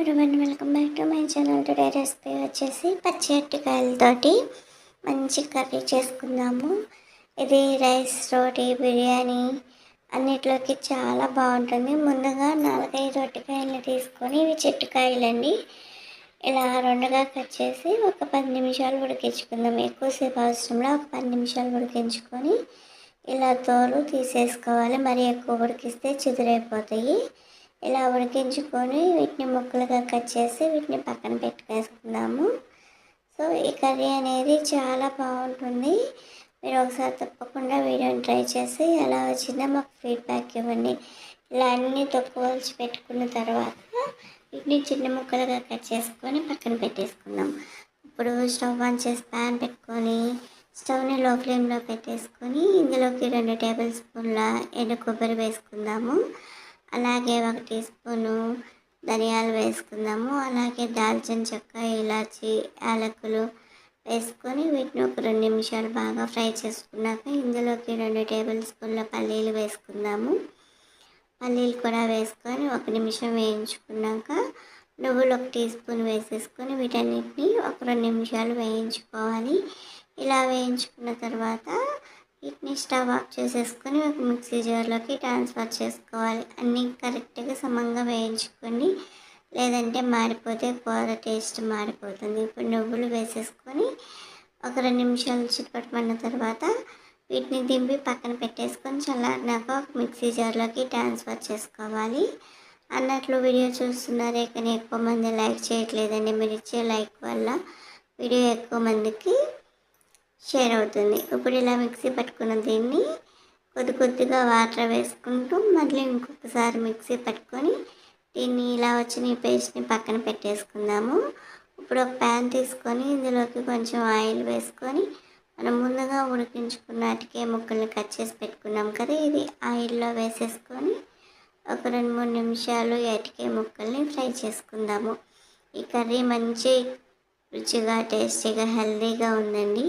Everyone welcome back to my channel today recipe వచ్చేసి పచ్చి అరటికాయలతోటి మంచి కర్రీ చేసుకుందాము. ఇది రైస్ రోటీ బిర్యానీ అన్నిట్లోకి చాలా బాగుంటుంది. ముందుగా నాలుగైదు రొట్టెకాయలు తీసుకొని ఇవి చెట్టుకాయలండి. ఇలా రెండుగా కట్ చేసి ఒక పది నిమిషాలు ఉడికించుకుందాం. ఎక్కువసేపు అవసరంలో ఒక పది నిమిషాలు ఉడికించుకొని ఇలా తోలు తీసేసుకోవాలి. మరి ఎక్కువ ఉడికిస్తే చిదురైపోతాయి. ఇలా ఉడికించుకొని వీటిని ముక్కలుగా కట్ చేసి వీటిని పక్కన పెట్టుకేసుకుందాము సో ఈ కర్రీ అనేది చాలా బాగుంటుంది. మీరు ఒకసారి తప్పకుండా వీడియోని ట్రై చేసి ఎలా వచ్చిందో మాకు ఫీడ్బ్యాక్ ఇవ్వండి. ఇలా అన్నీ తొక్కువలిచి పెట్టుకున్న తర్వాత వీటిని చిన్న ముక్కలుగా కట్ చేసుకొని పక్కన పెట్టేసుకుందాం. ఇప్పుడు స్టవ్ ఆన్ చేసి ప్యాన్ పెట్టుకొని స్టవ్ని లో ఫ్లేమ్లో పెట్టేసుకొని ఇందులోకి రెండు టేబుల్ స్పూన్ల ఎండు కొబ్బరి వేసుకుందాము. అలాగే ఒక టీ స్పూను ధనియాలు వేసుకుందాము. అలాగే దాల్చిన చెక్క ఇలాచి యాలకులు వేసుకొని వీటిని ఒక రెండు నిమిషాలు బాగా ఫ్రై చేసుకున్నాక ఇందులోకి రెండు టేబుల్ స్పూన్ల పల్లీలు వేసుకుందాము. పల్లీలు కూడా వేసుకొని ఒక నిమిషం వేయించుకున్నాక నువ్వులు ఒక టీ స్పూన్ వేసేసుకొని వీటన్నిటిని ఒక రెండు నిమిషాలు వేయించుకోవాలి. ఇలా వేయించుకున్న తర్వాత వీటిని స్టవ్ ఆఫ్ చేసేసుకొని ఒక మిక్సీ జార్లోకి ట్రాన్స్ఫర్ చేసుకోవాలి. అన్నీ కరెక్ట్గా సమంగా వేయించుకొని లేదంటే మారిపోతే కూర టేస్ట్ మారిపోతుంది ఇప్పుడు నువ్వులు వేసేసుకొని ఒక రెండు నిమిషాలు చిట్టుపట్టుకున్న తర్వాత వీటిని దింపి పక్కన పెట్టేసుకొని చల్లారినాక ఒక మిక్సీ జార్లోకి ట్రాన్స్ఫర్ చేసుకోవాలి. అన్నట్లు వీడియో చూస్తున్నారే కానీ ఎక్కువ మంది లైక్ చేయట్లేదండి. మీరు ఇచ్చే లైక్ వల్ల వీడియో ఎక్కువ మందికి షేర్ అవుతుంది. ఇప్పుడు ఇలా మిక్సీ పట్టుకున్న దీన్ని కొద్ది కొద్దిగా వాటర్ వేసుకుంటూ మళ్ళీ ఇంకొకసారి మిక్సీ పట్టుకొని దీన్ని ఇలా వచ్చిన ఈ పేస్ట్ని పక్కన పెట్టేసుకుందాము. ఇప్పుడు ఒక ప్యాన్ తీసుకొని ఇందులోకి కొంచెం ఆయిల్ వేసుకొని మనం ముందుగా ఉడికించుకున్న అటికే ముక్కల్ని కట్ చేసి పెట్టుకున్నాం కదా ఇది ఆయిల్లో వేసేసుకొని ఒక రెండు మూడు నిమిషాలు అటికే ముక్కల్ని ఫ్రై చేసుకుందాము. ఈ కర్రీ మంచి రుచిగా టేస్టీగా హెల్తీగా ఉందండి.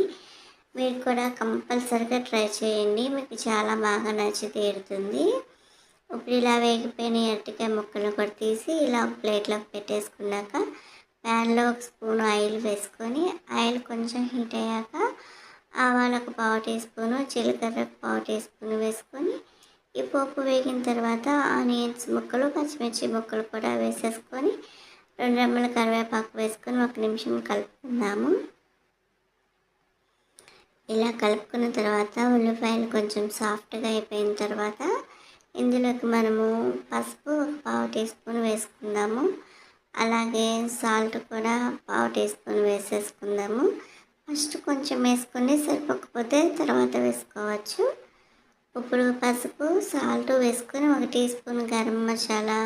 మీరు కూడా కంపల్సరిగా ట్రై చేయండి. మీకు చాలా బాగా నచ్చి తీరుతుంది. ఇప్పుడు ఇలా వేగిపోయిన అరటికాయ ముక్కలు కూడా తీసి ఇలా ప్లేట్లోకి పెట్టేసుకున్నాక ప్యాన్లో ఒక స్పూన్ ఆయిల్ వేసుకొని ఆయిల్ కొంచెం హీట్ అయ్యాక ఆవాలు ఒక పావు టీ స్పూను జీలకర్ర ఒక పావు టీ స్పూన్ వేసుకొని ఈ పోపు వేగిన తర్వాత ఆనియన్స్ ముక్కలు పచ్చిమిర్చి ముక్కలు కూడా వేసేసుకొని రెండు రెమ్మల కరివేపాకు వేసుకొని ఒక నిమిషం కలుపుకుందాము. ఇలా కలుపుకున్న తర్వాత ఉల్లిపాయలు కొంచెం సాఫ్ట్గా అయిపోయిన తర్వాత ఇందులోకి మనము పసుపు ఒక పావు టీ స్పూన్ వేసుకుందాము. అలాగే సాల్ట్ కూడా పావు టీ స్పూన్ వేసేసుకుందాము. ఫస్ట్ కొంచెం వేసుకొని సరిపోకపోతే తర్వాత వేసుకోవచ్చు. ఇప్పుడు పసుపు సాల్ట్ వేసుకొని ఒక టీ స్పూన్ గరం మసాలా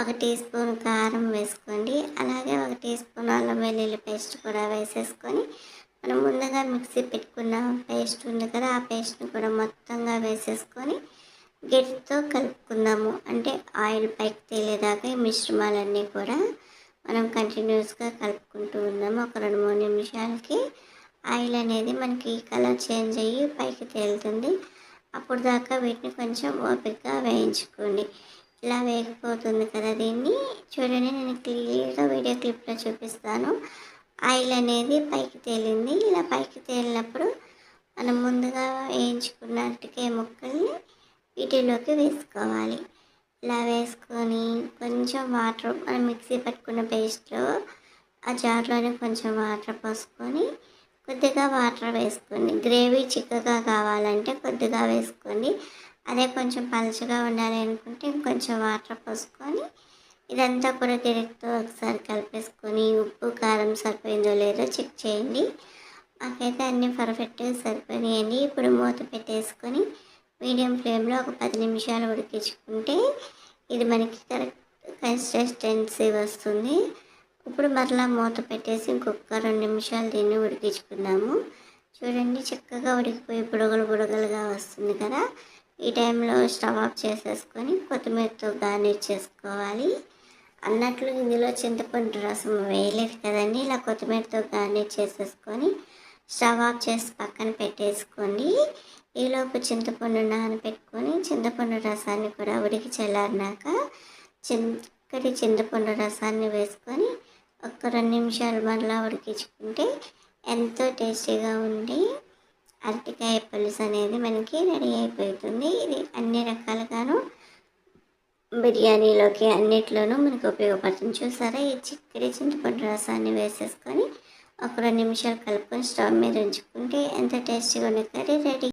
ఒక టీ స్పూన్ కారం వేసుకోండి. అలాగే ఒక టీ స్పూన్ అల్లం వెల్లుల్లి పేస్ట్ కూడా వేసేసుకొని మనం ముందుగా మిక్సీ పెట్టుకున్న పేస్ట్ ఉంది కదా ఆ పేస్ట్ని కూడా మొత్తంగా వేసేసుకొని గట్టితో కలుపుకుందాము. అంటే ఆయిల్ పైకి తేలేదాకా ఈ మిశ్రమాలన్నీ కూడా మనం కంటిన్యూస్గా కలుపుకుంటూ ఉన్నాము ఒక రెండు మూడు నిమిషాలకి ఆయిల్ అనేది మనకి కలర్ చేంజ్ అయ్యి పైకి తేలుతుంది. అప్పుడు దాకా వీటిని కొంచెం ఓపికగా వేయించుకోండి. ఇలా వేగిపోతుంది కదా దీన్ని. చూడండి నేను క్లియర్గా వీడియో క్లిప్లో చూపిస్తాను. ఆయిల్ అనేది పైకి తేలింది. ఇలా పైకి తేలినప్పుడు మనం ముందుగా వేయించుకున్నట్టుకే ముక్కల్ని వీటిలోకి వేసుకోవాలి. ఇలా వేసుకొని కొంచెం వాటర్ మనం మిక్సీ పట్టుకున్న పేస్ట్లో ఆ జార్లోనే కొంచెం వాటర్ పోసుకొని కొద్దిగా వాటర్ వేసుకోండి. గ్రేవీ చిక్కగా కావాలంటే కొద్దిగా వేసుకోండి. అదే కొంచెం పలుచగా ఉండాలి అనుకుంటే ఇంకొంచెం వాటర్ పోసుకొని ఇదంతా కూడా డైరెక్ట్తో ఒకసారి కలిపేసుకొని ఉప్పు కారం సరిపోయిందో లేదో చెక్ చేయండి. మాకైతే అన్నీ పర్ఫెక్ట్గా సరిపోయాయండి ఇప్పుడు మూత పెట్టేసుకొని మీడియం ఫ్లేమ్లో ఒక పది నిమిషాలు ఉడికించుకుంటే ఇది మనకి కరెక్ట్ కన్సిస్టెన్సీ వస్తుంది. ఇప్పుడు మరలా మూత పెట్టేసి ఇంకొక రెండు నిమిషాలు దీన్ని ఉడికించుకుందాము. చూడండి చక్కగా ఉడికిపోయి బుడగలు బుడగలుగా వస్తుంది కదా. ఈ టైంలో స్టవ్ ఆఫ్ చేసేసుకొని కొత్తిమీరతో గార్నిష్ చేసుకోవాలి. అన్నట్లు ఇందులో చింతపండు రసం వేయలేదు కదండి. ఇలా కొత్తిమీరతో గార్నిష్ చేసేసుకొని స్టవ్ ఆఫ్ చేసి పక్కన పెట్టేసుకోండి. ఈలోపు చింతపండు నానబెట్టుకొని చింతపండు రసాన్ని కూడా ఉడికి చల్లారినాక చిన్ చిక్కటి చింతపండు రసాన్ని వేసుకొని ఒక రెండు నిమిషాలు మరలా ఉడికించుకుంటే ఎంతో టేస్టీగా ఉండి అరటికాయ పులుసు అనేది మనకి రెడీ అయిపోతుంది. ఇది అన్ని రకాలుగాను బిర్యానీలోకి అన్నిట్లోనూ మనకు ఉపయోగపడుతుంది. చూసారా? ఈ చిక్కడి చింతపండు రసాన్ని వేసేసుకొని ఒక రెండు నిమిషాలు కలుపుకొని స్టవ్ మీద ఉంచుకుంటే ఎంత టేస్టీగా ఉన్న కర్రీ రెడీ.